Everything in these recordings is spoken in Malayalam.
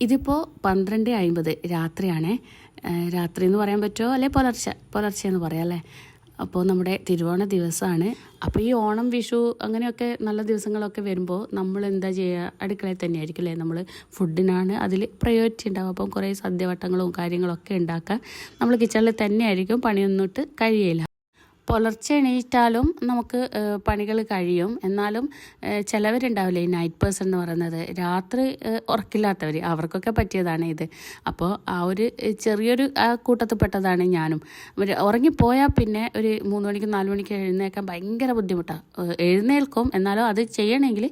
ഇതിപ്പോൾ പന്ത്രണ്ട് അമ്പത് രാത്രിയാണേ. രാത്രി എന്ന് പറയാൻ പറ്റുമോ അല്ലെ പുലർച്ചെ പുലർച്ചെ എന്ന് പറയാം അല്ലേ? അപ്പോൾ നമ്മുടെ തിരുവോണ ദിവസമാണ് അപ്പോൾ ഈ ഓണം വിഷു അങ്ങനെയൊക്കെ നല്ല ദിവസങ്ങളൊക്കെ വരുമ്പോൾ നമ്മൾ എന്താ ചെയ്യുക അടുക്കളയിൽ തന്നെയായിരിക്കും അല്ലേ നമ്മൾ ഫുഡിനാണ് അതിൽ പ്രയോറിറ്റി ഉണ്ടാവും അപ്പം കുറേ സദ്യവട്ടങ്ങളും കാര്യങ്ങളൊക്കെ ഉണ്ടാക്കാൻ നമ്മൾ കിച്ചണിൽ തന്നെയായിരിക്കും പണിയൊന്നിട്ട് കഴിയില്ല പുലർച്ചെ എണീറ്റാലും നമുക്ക് പണികൾ കഴിയും. എന്നാലും ചിലവരുണ്ടാവില്ലേ ഈ നൈറ്റ് പേഴ്സൺ എന്ന് പറയുന്നത്? രാത്രി ഉറക്കില്ലാത്തവർ അവർക്കൊക്കെ പറ്റിയതാണ് ഇത്. അപ്പോൾ ആ ഒരു ചെറിയൊരു ആ കൂട്ടത്തിൽപ്പെട്ടതാണ് ഞാനും. ഉറങ്ങിപ്പോയാൽ പിന്നെ ഒരു മൂന്ന് മണിക്ക് നാല് മണിക്ക് എഴുന്നേൽക്കാൻ ഭയങ്കര ബുദ്ധിമുട്ടാണ് എഴുന്നേൽക്കും. എന്നാലും അത് ചെയ്യണമെങ്കിൽ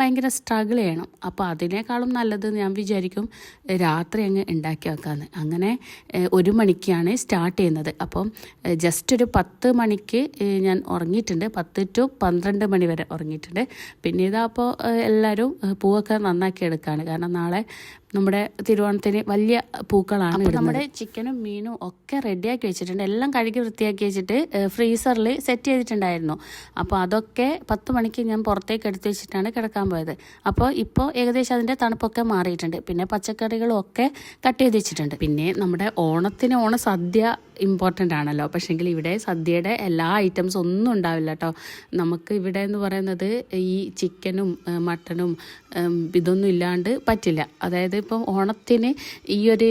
ഭയങ്കര സ്ട്രഗിൾ ചെയ്യണം. അപ്പോൾ അതിനേക്കാളും നല്ലത് ഞാൻ വിചാരിക്കും രാത്രി അങ്ങ് ഉണ്ടാക്കി വെക്കാമെന്ന് അങ്ങനെ ഒരു മണിക്കാണ് സ്റ്റാർട്ട് ചെയ്യുന്നത്. അപ്പം ജസ്റ്റ് ഒരു പത്ത് മണിക്ക് ഞാൻ ഉറങ്ങിയിട്ടുണ്ട്. പത്ത് ടു പന്ത്രണ്ട് മണി വരെ ഉറങ്ങിയിട്ടുണ്ട്. പിന്നെ ഇതാ അപ്പോൾ എല്ലാവരും പൂവൊക്കെ നന്നാക്കി എടുക്കുകയാണ് കാരണം നാളെ നമ്മുടെ തിരുവോണത്തിന് വലിയ പൂക്കളാണ് അപ്പോൾ നമ്മുടെ ചിക്കനും മീനും ഒക്കെ റെഡിയാക്കി വെച്ചിട്ടുണ്ട്. എല്ലാം കഴുകി വൃത്തിയാക്കി വെച്ചിട്ട് ഫ്രീസറിൽ സെറ്റ് ചെയ്തിട്ടുണ്ടായിരുന്നു. അപ്പോൾ അതൊക്കെ പത്ത് മണിക്ക് ഞാൻ പുറത്തേക്ക് എടുത്തു വെച്ചിട്ടാണ് കിടക്കാൻ പോയത്. അപ്പോൾ ഇപ്പോൾ ഏകദേശം അതിന്റെ തണുപ്പൊക്കെ മാറിയിട്ടുണ്ട്. പിന്നെ പച്ചക്കറികളും ഒക്കെ കട്ട് ചെയ്ത് വെച്ചിട്ടുണ്ട്. പിന്നെ നമ്മുടെ ഓണത്തിന് ഓണ സദ്യ ഇമ്പോർട്ടന്റ് ആണല്ലോ. പക്ഷേങ്കിൽ ഇവിടെ സദ്യയുടെ എല്ലാ ഐറ്റംസ് ഒന്നും ഉണ്ടാവില്ല കേട്ടോ നമുക്ക് ഇവിടെ എന്ന് പറയുന്നത് ഈ ചിക്കനും മട്ടനും ഇതൊന്നും ഇല്ലാണ്ട് പറ്റില്ല. അതായത് ഇപ്പം ഓണത്തിന് ഈ ഒരു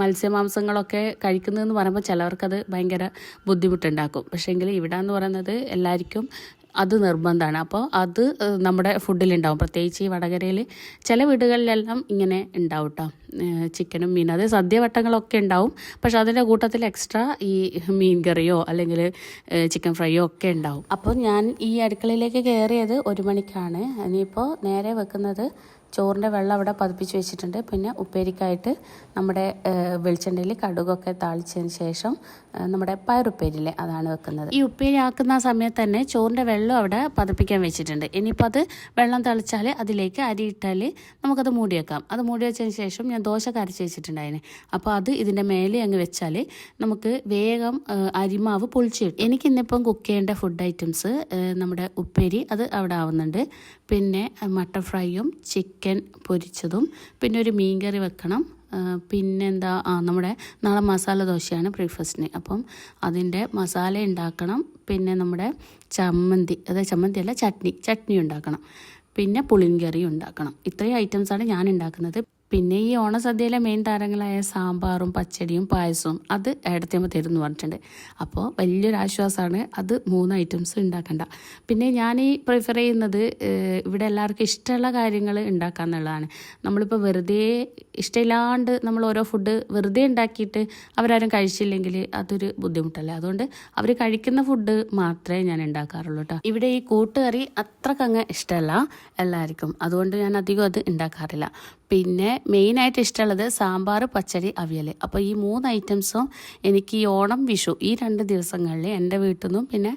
മത്സ്യമാംസങ്ങളൊക്കെ കഴിക്കുന്നതെന്ന് പറയുമ്പോൾ ചിലവർക്കത് ഭയങ്കര ബുദ്ധിമുട്ടുണ്ടാക്കും. പക്ഷേങ്കിൽ ഇവിടെ എന്ന് പറയുന്നത് എല്ലാവർക്കും അത് നിർബന്ധമാണ് അപ്പോൾ അത് നമ്മുടെ ഫുഡിലുണ്ടാവും പ്രത്യേകിച്ച് ഈ വടകരയിൽ ചില വീടുകളിലെല്ലാം ഇങ്ങനെ ഉണ്ടാവും കേട്ടോ ചിക്കനും മീനും അത് സദ്യവട്ടങ്ങളൊക്കെ ഉണ്ടാവും. പക്ഷെ അതിന്റെ കൂട്ടത്തിൽ എക്സ്ട്രാ ഈ മീൻ കറിയോ അല്ലെങ്കിൽ ചിക്കൻ ഫ്രൈയോ ഒക്കെ ഉണ്ടാവും. അപ്പോൾ ഞാൻ ഈ അടുക്കളയിലേക്ക് കയറിയത് ഒരു മണിക്കാണ്. ഇനിയിപ്പോൾ നേരെ വെക്കുന്നത് ചോറിന്റെ വെള്ളം അവിടെ പതിപ്പിച്ച് വെച്ചിട്ടുണ്ട്. പിന്നെ ഉപ്പേരിക്കായിട്ട് നമ്മുടെ വെളിച്ചെണ്ണയിൽ കടുകൊക്കെ താളിച്ചതിന് ശേഷം നമ്മുടെ പയറുപ്പേരിയിലെ അതാണ് വെക്കുന്നത്. ഈ ഉപ്പേരി ആക്കുന്ന സമയത്ത് തന്നെ ചോറിന്റെ വെള്ളം അവിടെ പതിപ്പിക്കാൻ വെച്ചിട്ടുണ്ട്. ഇനിയിപ്പോൾ അത് വെള്ളം തളിച്ചാൽ അതിലേക്ക് അരി ഇട്ടാൽ നമുക്കത് മൂടി വെക്കാം. അത് മൂടി വെച്ചതിന് ശേഷം ഞാൻ ദോശ കരച്ച് വെച്ചിട്ടുണ്ടായിന്. അപ്പോൾ അത് ഇതിന്റെ മേലെ അങ്ങ് വെച്ചാൽ നമുക്ക് വേഗം അരിമാവ് പൊളിച്ച് കിട്ടും. എനിക്ക് ഇന്നിപ്പം കുക്ക് ചെയ്യേണ്ട ഫുഡ് ഐറ്റംസ് നമ്മുടെ ഉപ്പേരി അത് അവിടെ ആവുന്നുണ്ട്. പിന്നെ മട്ടൻ ഫ്രൈയും ചിക്കൻ പൊരിച്ചതും. പിന്നെ ഒരു മീൻ കറി വെക്കണം. പിന്നെന്താ ആ നമ്മുടെ നാളെ മസാല ദോശയാണ് ബ്രേക്ക്ഫാസ്റ്റിന് അപ്പം അതിന്റെ മസാല ഉണ്ടാക്കണം. പിന്നെ നമ്മുടെ ചമ്മന്തി അതായത് ചമ്മന്തി അല്ല ചട്നി. ചട്നി ഉണ്ടാക്കണം. പിന്നെ പുളിങ്കറി ഉണ്ടാക്കണം. ഇത്രയും ഐറ്റംസാണ് ഞാൻ ഉണ്ടാക്കുന്നത്. പിന്നെ ഈ ഓണസദ്യയിലെ മെയിൻ താരങ്ങളായ സാമ്പാറും പച്ചടിയും പായസവും അത് ഏടത്തിയമ്മ തരുമെന്ന് പറഞ്ഞിട്ടുണ്ട്. അപ്പോൾ വലിയൊരു ആശ്വാസമാണ് അത് മൂന്ന് ഐറ്റംസ് ഉണ്ടാക്കണ്ട. പിന്നെ ഞാൻ ഈ പ്രിഫർ ചെയ്യുന്നത് ഇവിടെ എല്ലാവർക്കും ഇഷ്ടമുള്ള കാര്യങ്ങൾ ഉണ്ടാക്കുക എന്നുള്ളതാണ്. നമ്മളിപ്പോൾ വെറുതെ ഇഷ്ടമില്ലാണ്ട് നമ്മൾ ഓരോ ഫുഡ് വെറുതെ ഉണ്ടാക്കിയിട്ട് അവരാരും കഴിച്ചില്ലെങ്കിൽ അതൊരു ബുദ്ധിമുട്ടല്ലേ. അതുകൊണ്ട് അവർ കഴിക്കുന്ന ഫുഡ് മാത്രമേ ഞാൻ ഉണ്ടാക്കാറുള്ളൂ കേട്ടോ. ഇവിടെ ഈ കൂട്ടുകറി അത്രക്കങ്ങ് ഇഷ്ടമല്ല എല്ലാവർക്കും. അതുകൊണ്ട് ഞാൻ അധികം അത് ഉണ്ടാക്കാറില്ല. പിന്നെ മെയിനായിട്ട് ഇഷ്ടമുള്ളത് സാമ്പാർ പച്ചടി അവിയൽ. അപ്പോൾ ഈ മൂന്ന് ഐറ്റംസും എനിക്ക് ഈ ഓണം വിഷു ഈ രണ്ട് ദിവസങ്ങളിൽ എന്റെ വീട്ടിൽ നിന്നും പിന്നെ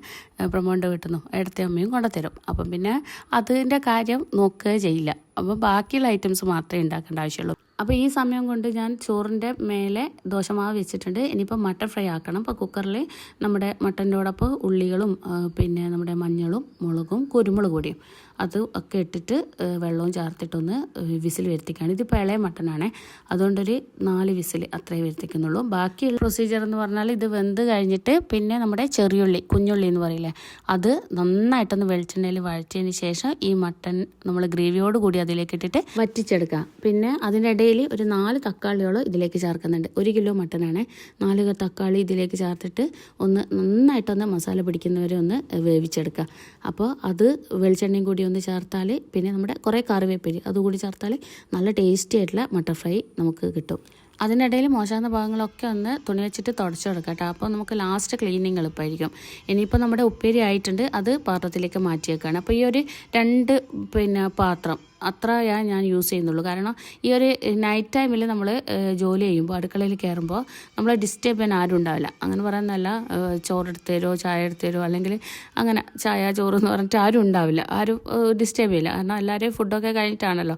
പ്രമോന്റെ വീട്ടിൽ നിന്നും ഇടത്തെ അമ്മയും കൊണ്ടുത്തരും അപ്പം പിന്നെ അതിന്റെ കാര്യം നോക്കുക ചെയ്യില്ല. അപ്പോൾ ബാക്കിയുള്ള ഐറ്റംസ് മാത്രമേ ഉണ്ടാക്കേണ്ട ആവശ്യമുള്ളൂ. അപ്പോൾ ഈ സമയം കൊണ്ട് ഞാൻ ചോറിന്റെ മേലെ ദോശമാവ് വെച്ചിട്ടുണ്ട്. ഇനിയിപ്പോൾ മട്ടൻ ഫ്രൈ ആക്കണം. അപ്പോൾ കുക്കറിൽ നമ്മുടെ മട്ടന്റെ ഉള്ളികളും പിന്നെ നമ്മുടെ മഞ്ഞളും മുളകും കുരുമുളക് പൊടിയും അത് ഒക്കെ ഇട്ടിട്ട് വെള്ളവും ചേർത്തിട്ടൊന്ന് വിസിൽ വരുത്തിക്കുകയാണ് ഇത് ഇളയ മട്ടനാണ്. അതുകൊണ്ടൊരു നാല് വിസിൽ അത്രേ വരുത്തിക്കുന്നുള്ളൂ. ബാക്കിയുള്ള പ്രൊസീജിയർ എന്ന് പറഞ്ഞാൽ ഇത് വെന്ത് കഴിഞ്ഞിട്ട് പിന്നെ നമ്മുടെ ചെറിയുള്ളി കുഞ്ഞുള്ളി എന്ന് പറയില്ലേ അത് നന്നായിട്ടൊന്ന് വെളിച്ചെണ്ണയിൽ വഴറ്റിയതിന് ശേഷം ഈ മട്ടൻ നമ്മൾ ഗ്രേവിയോട് കൂടി അതിലേക്ക് ഇട്ടിട്ട് വറ്റിച്ചെടുക്കുക പിന്നെ അതിന്റെ ഇടയിൽ ഒരു നാല് തക്കാളിയോളം ഇതിലേക്ക് ചേർക്കുന്നുണ്ട്. ഒരു കിലോ മട്ടനാണ്. നാല് തക്കാളി ഇതിലേക്ക് ചേർത്തിട്ട് ഒന്ന് നന്നായിട്ടൊന്ന് മസാല പിടിക്കുന്നവരെ ഒന്ന് വേവിച്ചെടുക്കുക. അപ്പോൾ അത് വെളിച്ചെണ്ണയും കൂടി ഒന്ന് ചേർത്താൽ പിന്നെ നമ്മുടെ കുറേ കറിവേപ്പില അതുകൂടി ചേർത്താൽ നല്ല ടേസ്റ്റി ആയിട്ടുള്ള മട്ടർ ഫ്രൈ നമുക്ക് കിട്ടും. അതിനിടയിൽ മോശമാകുന്ന ഭാഗങ്ങളൊക്കെ ഒന്ന് തുണി വെച്ചിട്ട് തുടച്ചു കൊടുക്കാം കേട്ടോ. അപ്പോൾ നമുക്ക് ലാസ്റ്റ് ക്ലീനിങ് എളുപ്പമായിരിക്കും. ഇനിയിപ്പോൾ നമ്മുടെ ഉപ്പേരി ആയിട്ടുണ്ട്. അത് പാത്രത്തിലേക്ക് മാറ്റി വെക്കുകയാണ്. അപ്പോൾ ഈ ഒരു രണ്ട് പിന്നെ പാത്രം അത്രയാ ഞാൻ യൂസ് ചെയ്യുന്നുള്ളൂ. കാരണം ഈ ഒരു നൈറ്റ് ടൈമിൽ നമ്മൾ ജോലി ചെയ്യുമ്പോൾ അടുക്കളയിൽ കയറുമ്പോൾ നമ്മൾ ഡിസ്റ്റർബ് ചെയ്യാൻ ആരും ഉണ്ടാവില്ല. അങ്ങനെ പറയുന്നതല്ല ചോറ് ചോറെടുത്ത് തരുമോ ചായ എടുത്ത് തരുമോ അല്ലെങ്കിൽ അങ്ങനെ ചായ ചോറ് എന്ന് പറഞ്ഞിട്ട് ആരും ഉണ്ടാവില്ല. ആരും ഡിസ്റ്റർബ് ചെയ്യില്ല. കാരണം എല്ലാവരെയും ഫുഡൊക്കെ കഴിഞ്ഞിട്ടാണല്ലോ.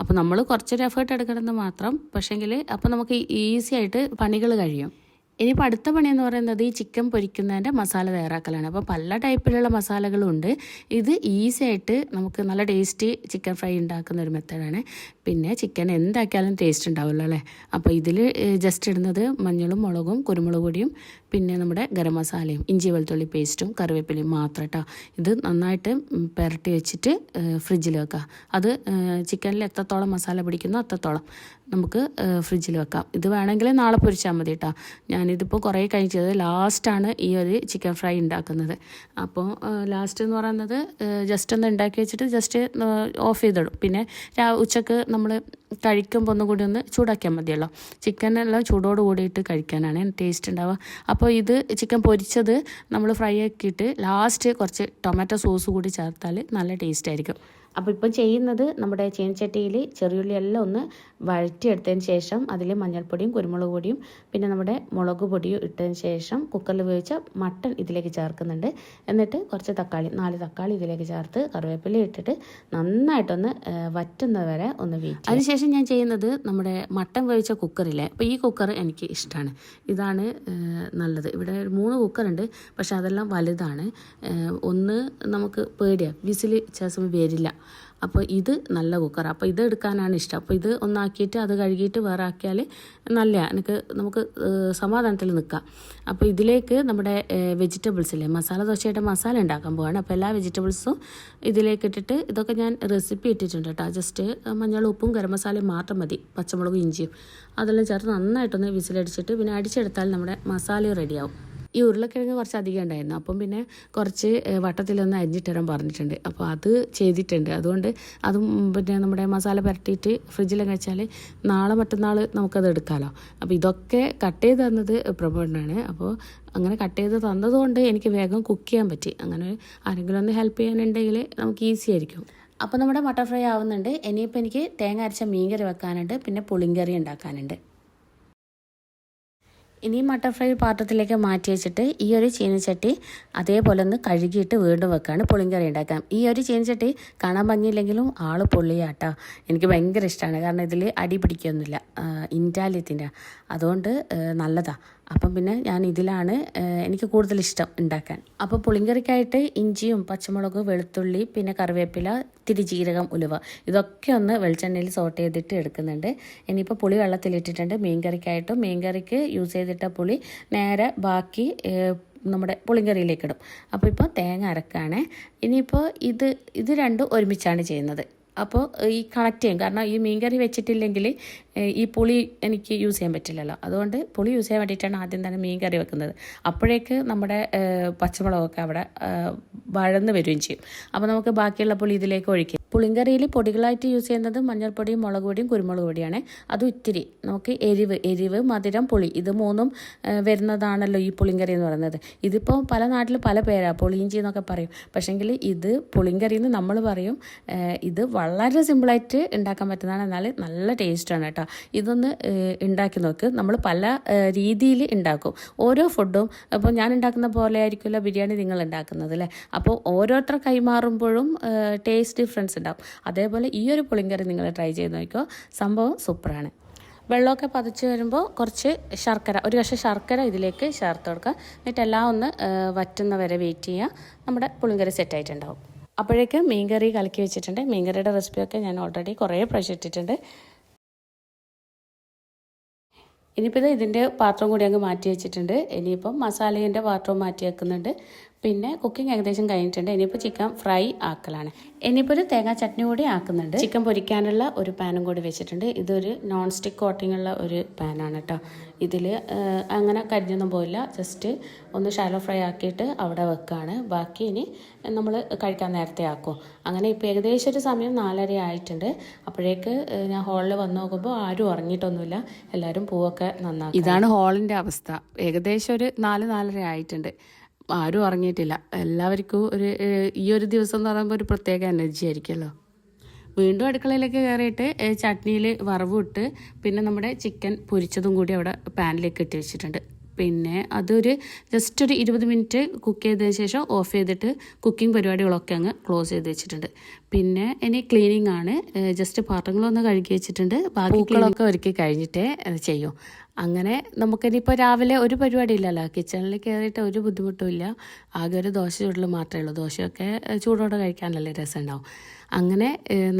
അപ്പോൾ നമ്മൾ കുറച്ചൊരു എഫേർട്ട് എടുക്കണമെന്ന് മാത്രം. പക്ഷേങ്കിൽ അപ്പോൾ നമുക്ക് ഈസി ആയിട്ട് പണികൾ കഴിയും. ഇനിയിപ്പോൾ അടുത്ത പണിയെന്ന് പറയുന്നത് ഈ ചിക്കൻ പൊരിക്കുന്നതിന്റെ മസാല തയ്യാറാക്കലാണ്. അപ്പോൾ പല ടൈപ്പിലുള്ള മസാലകളുണ്ട്. ഇത് ഈസി ആയിട്ട് നമുക്ക് നല്ല ടേസ്റ്റി ചിക്കൻ ഫ്രൈ ഉണ്ടാക്കുന്ന ഒരു മെത്തേഡാണ്. പിന്നെ ചിക്കൻ എന്താക്കിയാലും ടേസ്റ്റ് ഉണ്ടാവുമല്ലോ അല്ലേ? അപ്പോൾ ഇതിൽ ജസ്റ്റ് ഇടുന്നത് മഞ്ഞളും മുളകും കുരുമുളക് പൊടിയും പിന്നെ നമ്മുടെ ഗരം മസാലയും ഇഞ്ചി വെളുത്തുള്ളി പേസ്റ്റും കറിവേപ്പിലയും മാത്രം കേട്ടോ ഇത് നന്നായിട്ട് പുരട്ടി വെച്ചിട്ട് ഫ്രിഡ്ജിൽ വെക്കുക അത് ചിക്കനിൽ എത്രത്തോളം മസാല പിടിക്കുന്നോ അത്രത്തോളം നമുക്ക് ഫ്രിഡ്ജിൽ വെക്കാം. ഇത് വേണമെങ്കിൽ നാളെ പൊരിച്ചാൽ മതി കേട്ടോ ഞാനിതിപ്പോൾ കുറേ കഴിച്ചത് ലാസ്റ്റാണ് ഈ ഒരു ചിക്കൻ ഫ്രൈ ഉണ്ടാക്കുന്നത് അപ്പോൾ ലാസ്റ്റ് എന്ന് പറയുന്നത് ജസ്റ്റ് ഒന്ന് ഉണ്ടാക്കി വെച്ചിട്ട് ജസ്റ്റ് ഓഫ് ചെയ്തിടും. പിന്നെ രാ- ഉച്ചയ്ക്ക് നമ്മൾ കഴിക്കുമ്പോൾ ഒന്നും കൂടി ഒന്ന് ചൂടാക്കിയാൽ മതിയല്ലോ. ചിക്കനെല്ലാം ചൂടോട് കൂടിയിട്ട് കഴിക്കാനാണ് ടേസ്റ്റ് ഉണ്ടാവുക അപ്പോൾ ഇത് ചിക്കൻ പൊരിച്ചത് നമ്മൾ ഫ്രൈ ആക്കിയിട്ട് ലാസ്റ്റ് കുറച്ച് ടൊമാറ്റോ സോസ് കൂടി ചേർത്താൽ നല്ല ടേസ്റ്റ് ആയിരിക്കും. അപ്പോൾ ഇപ്പം ചെയ്യുന്നത് നമ്മുടെ ചീനച്ചട്ടിയിൽ ചെറിയുള്ളി എല്ലാം ഒന്ന് വഴറ്റിയെടുത്തതിന് ശേഷം അതിൽ മഞ്ഞൾപ്പൊടിയും കുരുമുളക് പൊടിയും പിന്നെ നമ്മുടെ മുളക് പൊടിയും ഇട്ടതിന് ശേഷം കുക്കറിൽ ഉപയോഗിച്ച മട്ടൺ ഇതിലേക്ക് ചേർക്കുന്നുണ്ട്. എന്നിട്ട് കുറച്ച് തക്കാളി നാല് തക്കാളി ഇതിലേക്ക് ചേർത്ത് കറിവേപ്പില ഇട്ടിട്ട് നന്നായിട്ടൊന്ന് വറ്റുന്നത് വരെ ഒന്ന് വീട്ടി അതിനുശേഷം ഞാൻ ചെയ്യുന്നത് നമ്മുടെ മട്ടൺ വേവിച്ച കുക്കറില്ലേ അപ്പോൾ ഈ കുക്കർ എനിക്ക് ഇഷ്ടമാണ് ഇതാണ് നല്ലത്. ഇവിടെ മൂന്ന് കുക്കറുണ്ട് പക്ഷെ അതെല്ലാം വലുതാണ്. ഒന്ന് നമുക്ക് പേടിയാണ് വിസിൽ ചില സമയം വരില്ല. അപ്പോൾ ഇത് നല്ല കുക്കർ അപ്പോൾ ഇത് എടുക്കാനാണ് ഇഷ്ടം. അപ്പോൾ ഇത് ഒന്നാക്കിയിട്ട് അത് കഴുകിയിട്ട് വേറെ ആക്കിയാൽ നല്ല എനിക്ക് നമുക്ക് സമാധാനത്തിൽ നിൽക്കാം അപ്പോൾ ഇതിലേക്ക് നമ്മുടെ വെജിറ്റബിൾസ് ഇല്ലേ? മസാല ദോശയുടെ മസാല ഉണ്ടാക്കാൻ പോവാണ്. അപ്പോൾ എല്ലാ വെജിറ്റബിൾസും ഇതിലേക്ക് ഇട്ടിട്ട് ഇതൊക്കെ ഞാൻ റെസിപ്പി ഇട്ടിട്ടുണ്ട് കേട്ടോ. ജസ്റ്റ് മഞ്ഞൾ ഉപ്പും ഗരം മസാലയും മാത്രം മതി. പച്ചമുളകും ഇഞ്ചിയും. അതെല്ലാം ചേർത്ത് നന്നായിട്ടൊന്ന് വിസിലടിച്ചിട്ട് പിന്നെ അടിച്ചെടുത്താൽ നമ്മുടെ മസാല റെഡിയാവും ഈ ഉരുളക്കിഴങ്ങ് കുറച്ച് അധികം ഉണ്ടായിരുന്നു. അപ്പം പിന്നെ കുറച്ച് വട്ടത്തിലൊന്ന് അരിഞ്ഞിട്ടരാൻ പറഞ്ഞിട്ടുണ്ട്. അപ്പോൾ അത് ചെയ്തിട്ടുണ്ട്. അതുകൊണ്ട് അതും പിന്നെ നമ്മുടെ മസാല പുരട്ടിയിട്ട് ഫ്രിഡ്ജിലൊക്കെ വെച്ചാൽ നാളെ മറ്റന്നാൾ നമുക്കത് എടുക്കാമല്ലോ അപ്പോൾ ഇതൊക്കെ കട്ട് ചെയ്ത് തന്നത് പ്രഭുണ്ണാണ് അപ്പോൾ അങ്ങനെ കട്ട് ചെയ്ത് തന്നതുകൊണ്ട് എനിക്ക് വേഗം കുക്ക് ചെയ്യാൻ പറ്റി. അങ്ങനെ ആരെങ്കിലും ഒന്ന് ഹെൽപ്പ് ചെയ്യാനുണ്ടെങ്കിൽ നമുക്ക് ഈസി ആയിരിക്കും. അപ്പോൾ നമ്മുടെ മട്ടർ ഫ്രൈ ആവുന്നുണ്ട്. ഇനിയിപ്പോൾ എനിക്ക് തേങ്ങ അരച്ച മീൻകറി വെക്കാനുണ്ട്. പിന്നെ പുളിങ്കറി ഉണ്ടാക്കാനുണ്ട്. ഇനി മട്ടർ ഫ്രൈ പാത്രത്തിലേക്ക് മാറ്റി വെച്ചിട്ട് ഈ ഒരു ചീനച്ചട്ടി അതേപോലെ ഒന്ന് കഴുകിയിട്ട് വീണ്ടും വെക്കാണ്. പുളിങ്കറി ഉണ്ടാക്കാം. ഈ ഒരു ചീനച്ചട്ടി കാണാൻ ഭംഗിയില്ലെങ്കിലും ആൾ പൊള്ളിയാട്ടോ. എനിക്ക് ഭയങ്കര ഇഷ്ടമാണ് കാരണം ഇതിൽ അടി പിടിക്കൊന്നുമില്ല. ഇന്റാലിയത്തിന്റെ അതുകൊണ്ട് നല്ലതാണ് അപ്പം പിന്നെ ഞാൻ ഇതിലാണ് എനിക്ക് കൂടുതൽ ഇഷ്ടം ഉണ്ടാക്കാൻ. അപ്പോൾ പുളിങ്കറിക്കായിട്ട് ഇഞ്ചിയും പച്ചമുളകും വെളുത്തുള്ളി പിന്നെ കറിവേപ്പില ഇത്തിരി ജീരകം ഉലുവ ഇതൊക്കെ ഒന്ന് വെളിച്ചെണ്ണയിൽ സോട്ട് ചെയ്തിട്ട് എടുക്കുന്നുണ്ട്. ഇനിയിപ്പോൾ പുളി വെള്ളത്തിലിട്ടിട്ടുണ്ട് മീൻകറിക്കായിട്ടും. മീൻകറിക്ക് യൂസ് ചെയ്തിട്ട പുളി നേരെ ബാക്കി നമ്മുടെ പുളിങ്കറിയിലേക്ക് ഇടും. അപ്പോൾ ഇപ്പോൾ തേങ്ങ അരക്കാണ്. ഇനിയിപ്പോൾ ഇത് ഇത് രണ്ടും ഒരുമിച്ചാണ് ചെയ്യുന്നത്. അപ്പോൾ ഈ കണക്ട് ചെയ്യും. കാരണം ഈ മീൻകറി വെച്ചിട്ടില്ലെങ്കിൽ ഈ പുളി എനിക്ക് യൂസ് ചെയ്യാൻ പറ്റില്ലല്ലോ. അതുകൊണ്ട് പുളി യൂസ് ചെയ്യാൻ വേണ്ടിയിട്ടാണ് ആദ്യം തന്നെ മീൻകറി വെക്കുന്നത്. അപ്പോഴേക്ക് നമ്മുടെ പച്ചമുളകൊക്കെ അവിടെ വഴന്ന് വരികയും ചെയ്യും. അപ്പോൾ നമുക്ക് ബാക്കിയുള്ള പുളി ഇതിലേക്ക് ഒഴിക്കും. പുളിങ്കറിയിൽ പൊടികളായിട്ട് യൂസ് ചെയ്യുന്നത് മഞ്ഞൾപ്പൊടിയും മുളക് പൊടിയും കുരുമുളക് പൊടിയാണ്. അതും ഇത്തിരി നമുക്ക് എരിവ് എരിവ് മധുരം പുളി ഇത് മൂന്നും വരുന്നതാണല്ലോ ഈ പുളിങ്കറി എന്ന് പറയുന്നത്. ഇതിപ്പോൾ പല നാട്ടിൽ പല പേരാണ് പുളിയിഞ്ചി എന്നൊക്കെ പറയും. പക്ഷേങ്കിൽ ഇത് പുളിങ്കറി എന്ന് നമ്മൾ പറയും ഇത് വളരെ സിമ്പിളായിട്ട് ഉണ്ടാക്കാൻ പറ്റുന്നതാണ്. എന്നാൽ നല്ല ടേസ്റ്റാണ് കേട്ടോ. ഇതൊന്ന് ഉണ്ടാക്കി നോക്ക്. നമ്മൾ പല രീതിയിൽ ഉണ്ടാക്കും ഓരോ ഫുഡും അപ്പോൾ ഞാൻ ഉണ്ടാക്കുന്ന പോലെ ആയിരിക്കില്ല ബിരിയാണി നിങ്ങൾ ഉണ്ടാക്കുന്നത് അല്ലേ? അപ്പോൾ ഓരോരുത്തർ കൈമാറുമ്പോഴും ടേസ്റ്റ് ഡിഫറൻസ് ഉണ്ടാവും. അതേപോലെ ഈ ഒരു പുളിങ്കറി നിങ്ങൾ ട്രൈ ചെയ്ത് നോക്കിക്കോ. സംഭവം സൂപ്പറാണ്. വെള്ളമൊക്കെ പതച്ച് വരുമ്പോൾ കുറച്ച് ശർക്കര ഒരു കഷ്ണം ശർക്കര ഇതിലേക്ക് ചേർത്ത് കൊടുക്കുക. എന്നിട്ട് എല്ലാം ഒന്ന് വറ്റുന്നവരെ വറ്റുന്ന വരെ വെയിറ്റ് ചെയ്യുക. നമ്മുടെ പുളിങ്കറി സെറ്റ് ആയിട്ടുണ്ടാവും. അപ്പോഴേക്ക് മീൻകറി കലക്കി വെച്ചിട്ടുണ്ട്. മീൻകറിയുടെ റെസിപ്പിയൊക്കെ ഞാൻ ഓൾറെഡി കുറേ പ്രാവശ്യം ഇട്ടിട്ടുണ്ട്. ഇനിയിപ്പോൾ ഇത് ഇതിന്റെ പാത്രം കൂടി അങ്ങ് മാറ്റി വെച്ചിട്ടുണ്ട്. ഇനിയിപ്പം മസാലേന്റെ പാത്രവും മാറ്റി വെക്കുന്നുണ്ട്. പിന്നെ കുക്കിംഗ് ഏകദേശം കഴിഞ്ഞിട്ടുണ്ട്. ഇനിയിപ്പോൾ ചിക്കൻ ഫ്രൈ ആക്കലാണ്. ഇനിയിപ്പോൾ ഒരു തേങ്ങാ ചട്നി കൂടി ആക്കുന്നുണ്ട്. ചിക്കൻ പൊരിക്കാനുള്ള ഒരു പാനും കൂടി വെച്ചിട്ടുണ്ട്. ഇതൊരു നോൺ സ്റ്റിക്ക് കോട്ടിംഗ് ഉള്ള ഒരു പാനാണ് കേട്ടോ ഇതിൽ അങ്ങനെ കരിഞ്ഞൊന്നും പോയില്ല ജസ്റ്റ് ഒന്ന് ഷാലോ ഫ്രൈ ആക്കിയിട്ട് അവിടെ വെക്കുകയാണ് ബാക്കി ഇനി നമ്മൾ കഴിക്കാൻ നേരത്തെ ആക്കും. അങ്ങനെ ഇപ്പോൾ ഏകദേശം ഒരു സമയം നാലര ആയിട്ടുണ്ട്. അപ്പോഴേക്ക് ഞാൻ ഹാളിൽ വന്ന് നോക്കുമ്പോൾ ആരും ഉറങ്ങിയിട്ടൊന്നുമില്ല. എല്ലാവരും പൂവൊക്കെ നന്നാക്കും ഇതാണ് ഹാളിന്റെ അവസ്ഥ. ഏകദേശം ഒരു നാല് നാലര ആയിട്ടുണ്ട്. ആരും ഉറങ്ങിയിട്ടില്ല. എല്ലാവർക്കും ഒരു ഈ ഒരു ദിവസം എന്ന് പറയുമ്പോൾ ഒരു പ്രത്യേക എനർജി ആയിരിക്കുമല്ലോ. വീണ്ടും അടുക്കളയിലേക്ക് കയറിയിട്ട് ചട്നിയിൽ വറവ് ഇട്ട് പിന്നെ നമ്മുടെ ചിക്കൻ പൊരിച്ചതും കൂടി അവിടെ പാനിലേക്ക് ഇട്ട് വെച്ചിട്ടുണ്ട്. പിന്നെ അതൊരു ജസ്റ്റ് ഒരു ഇരുപത് മിനിറ്റ് കുക്ക് ചെയ്തതിന് ശേഷം ഓഫ് ചെയ്തിട്ട് കുക്കിംഗ് പരിപാടികളൊക്കെ അങ്ങ് ക്ലോസ് ചെയ്ത് വെച്ചിട്ടുണ്ട്. പിന്നെ ഇനി ക്ലീനിങ് ആണ്. ജസ്റ്റ് പാത്രങ്ങളൊന്ന് കഴുകി വെച്ചിട്ടുണ്ട്. ബാക്കി ക്ലീനൊക്കെ ഒരുക്കി കഴിഞ്ഞിട്ടേ അത് ചെയ്യും. അങ്ങനെ നമുക്കിനിപ്പോൾ രാവിലെ ഒരു പരിപാടി ഇല്ലല്ലോ കിച്ചണിൽ കയറിയിട്ട് ഒരു ബുദ്ധിമുട്ടും ഇല്ല. ആകെ ഒരു ദോശ ചുടൽ മാത്രമേ ഉള്ളൂ. ദോശയൊക്കെ ചൂടോടെ കഴിക്കാനല്ലേ രസം ഉണ്ടാവും അങ്ങനെ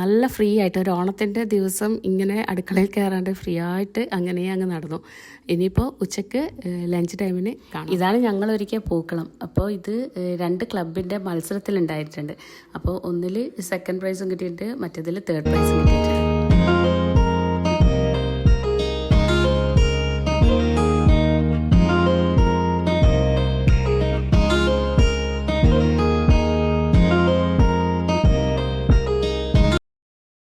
നല്ല ഫ്രീ ആയിട്ട് ഒരു ഓണത്തിന്റെ ദിവസം ഇങ്ങനെ അടുക്കളയിൽ കയറാണ്ട് ഫ്രീ ആയിട്ട് അങ്ങനെ അങ്ങ് നടന്നു. ഇനിയിപ്പോൾ ഉച്ചയ്ക്ക് ലഞ്ച് ടൈമിന് കാണാം. ഇതാണ് ഞങ്ങൾ ഒരിക്കൽ പൂക്കളം. അപ്പോൾ ഇത് രണ്ട് ക്ലബിന്റെ മത്സരത്തിലുണ്ടായിട്ടുണ്ട്. അപ്പോൾ ഒന്നിൽ സെക്കൻഡ് പ്രൈസും കിട്ടിയിട്ടുണ്ട്. മറ്റേതിൽ തേർഡ് പ്രൈസും കിട്ടിയിട്ടുണ്ട്.